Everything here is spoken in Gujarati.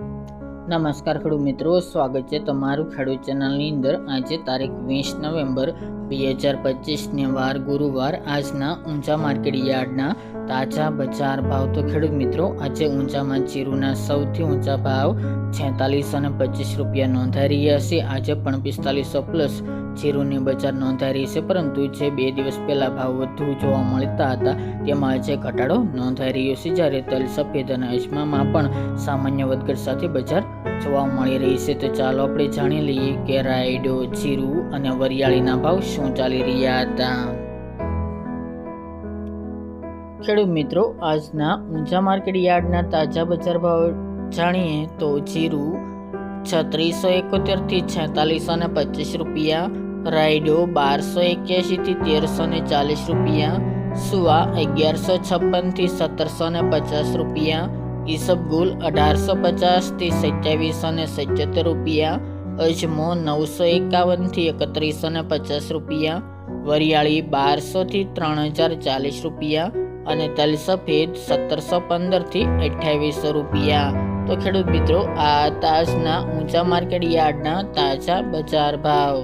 thank you નમસ્કાર ખેડૂત મિત્રો, સ્વાગત છે તમારું ખેડૂત ચેનલની અંદર. આજે તારીખ વીસ નવેમ્બર બે હજાર પચીસને વાર ગુરુવાર. આજના ઊંચા માર્કેટ યાર્ડના તાજા બજાર ભાવ. તો ખેડૂત મિત્રો, આજે ઊંચામાં જીરુના સૌથી ઊંચા ભાવ છેતાલીસો અને પચીસ રૂપિયા નોંધાઈ રહ્યા છે. આજે પણ પિસ્તાલીસો પ્લસ જીરુની બજાર નોંધાઈ રહી છે, પરંતુ જે બે દિવસ પહેલાં ભાવ વધુ જોવા મળતા હતા, તેમાં આજે ઘટાડો નોંધાઈ રહ્યો છે. જ્યારે તલ, સફેદ અને અજમામાં પણ સામાન્ય વધઘટ સાથે બજાર જોવા મળી રહી છે. તો ચાલો આપણે જાણી લઈએ કે રાયડો, જીરું અને વરિયાળીના ભાવ શું ચાલી રહ્યા હતા. ખેડૂત મિત્રો, આજના ઊંચા માર્કેટ યાર્ડના તાજા બજાર ભાવ જાણીએ તો જીરું છત્રીસો એકોતેરથી છેતાલીસો ને પચીસ રૂપિયા, રાયડો બારસો એક્યાસીથી તેરસો ને ચાલીસ રૂપિયા, સુવા અગિયારસો છપ્પનથી સત્તરસો ને પચાસ રૂપિયા ઈસબગુલ અઢારસો પચાસથી સત્યાવીસો ને સત્યોતેર રૂપિયા અજમો નવસો એકાવનથી એકત્રીસો ને પચાસ રૂપિયા, વરિયાળી બારસોથી ત્રણ હજાર ચાલીસ રૂપિયા અને તલ સફેદ સત્તરસો પંદરથી અઠ્યાવીસો રૂપિયા. તો ખેડૂત મિત્રો, આ તાજના ઊંચા માર્કેટ યાર્ડના તાજા બજાર ભાવ.